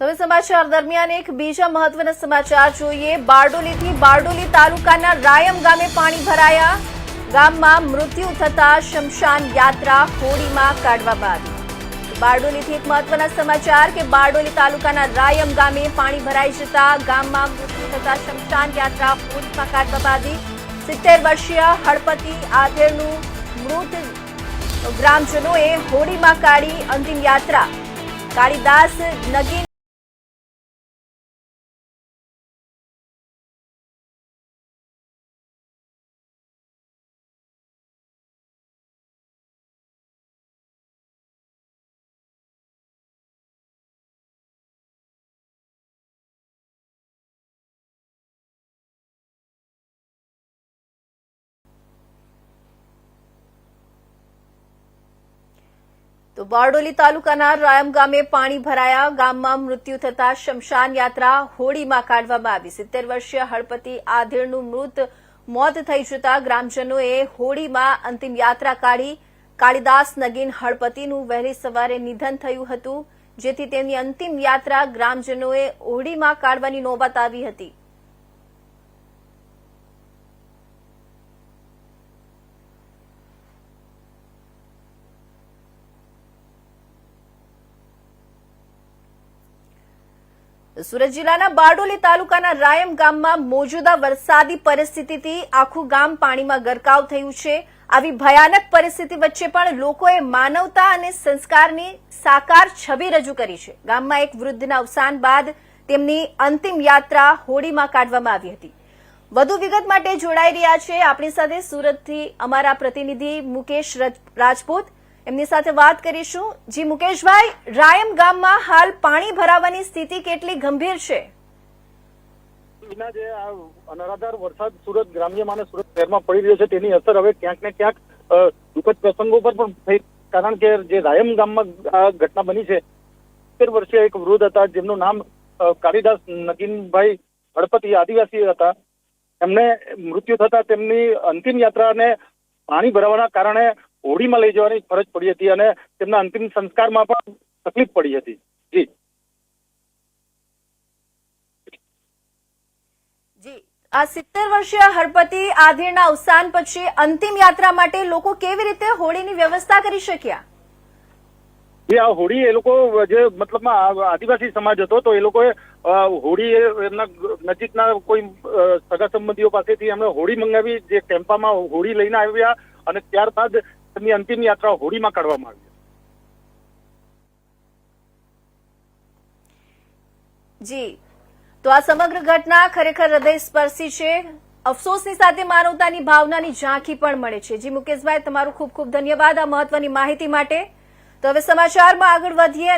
હવે સમાચાર દરમિયાન એક બીજા મહત્વના સમાચાર જોઈએ. બારડોલીથી બારડોલી તાલુકાના રાયમ ગામે પાણી ભરાયા. ગામમાં મૃત્યુ થતા શમશાન યાત્રા હોડીમાં કાઢવામાં આવી બારડોલીથી એક મહત્વના સમાચાર કે બારડોલી તાલુકાના રાયમ ગામે પાણી ભરાઈ જતા ગામમાં મૃત્યુ થતા શમશાન યાત્રા હોડીમાં કાઢવામાં આવી સિત્તેર વર્ષીય હળપતિ આધેરનું મૃત ગ્રામજનોએ હોડીમાં કાઢી અંતિમ યાત્રા. કાળીદાસ નગીન તો બારડોલી તાલુકાના રાયમ ગામે પાણી ભરાયા. ગામમાં મૃત્યુ થતા શમશાન યાત્રા હોડીમાં કાઢવામાં આવી. સિત્તેર વર્ષીય હળપતિ આધીરનું મૃત મોત થઈ જતા ગ્રામજનોએ હોડીમાં અંતિમ યાત્રા કાઢી. કાળીદાસ નગીન હળપતિનું વહેલી સવારે નિધન થયું હતું, જેથી તેમની અંતિમ યાત્રા ગ્રામજનોએ હોડીમાં કાઢવાની નોબત આવી હતી. સુરત જિલ્લાના બારડોલી તાલુકાના રાયમ ગામમાં મોજૂદા વરસાદી પરિસ્થિતિથી આખું ગામ પાણીમાં ગરકાવ થયું છે. આવી ભયાનક પરિસ્થિતિ વચ્ચે પણ લોકોએ માનવતા અને સંસ્કારની સાકાર છબી રજૂ કરી છે. ગામમાં એક વૃદ્ધના અવસાન બાદ તેમની અંતિમ યાત્રા હોડીમાં કાઢવામાં આવી હતી. વધુ વિગત માટે જોડાઈ રહ્યા છે. આપણી સાથે સુરતથી અમારા પ્રતિનિધિ મુકેશ રજ- રાજપૂત એમની સાથે વાત કરીશું. જી, મુકેશભાઈ, રાયમ ગામમાં હાલ પાણી ભરાવાની સ્થિતિ કેટલી ગંભીર છે? જે અનરાધાર વરસાદ સુરત ગ્રામ્યમાં અને સુરત શહેરમાં પડી રહ્યો છે, તેની અસર હવે ક્યાંક ને ક્યાંક દુઃખદ પ્રસંગો પર પણ થઈ. કારણ કે જે રાયમ ગામમાં આ ઘટના બની છે, તેર વર્ષીય એક વૃદ્ધ હતા, જેમનું નામ કાળીદાસ નગીનભાઈ હળપતિ આદિવાસી હતા. એમને મૃત્યુ થતા તેમની અંતિમ યાત્રાને પાણી ભરાવાના કારણે હોડીમાં લઈ જવાની ફરજ પડી હતી અને તેમના અંતિમ સંસ્કારમાં પણ તકલીફ પડી હતી. જી. આ સિત્તેર વર્ષીય હરપતિ આધીરના અવસાન પછી અંતિમ યાત્રા માટે લોકો કેવી રીતે હોળીની વ્યવસ્થા કરી શક્યા? જે આ હોળી એ લોકો જે મતલબમાં આદિવાસી સમાજ હતો તો એ લોકોએ હોળી એમના નજીકના કોઈ સગા સંબંધીઓ પાસેથી એમણે હોળી મંગાવી જે ટેમ્પામાં હોળી લઈને આવ્યા અને ત્યારબાદ તેમની અંતિમ યાત્રા હોળીમાં કાઢવામાં આવી જી. તો આ સમગ્ર ઘટના ખરેખર હૃદય સ્પર્શી છે. અફસોસની સાથે માનવતાની ભાવનાની ઝાંખી પણ મળે છે. જી મુકેશભાઈ, તમારું ખૂબ ખૂબ ધન્યવાદ આ મહત્વની માહિતી માટે. તો હવે સમાચારમાં આગળ વધીએ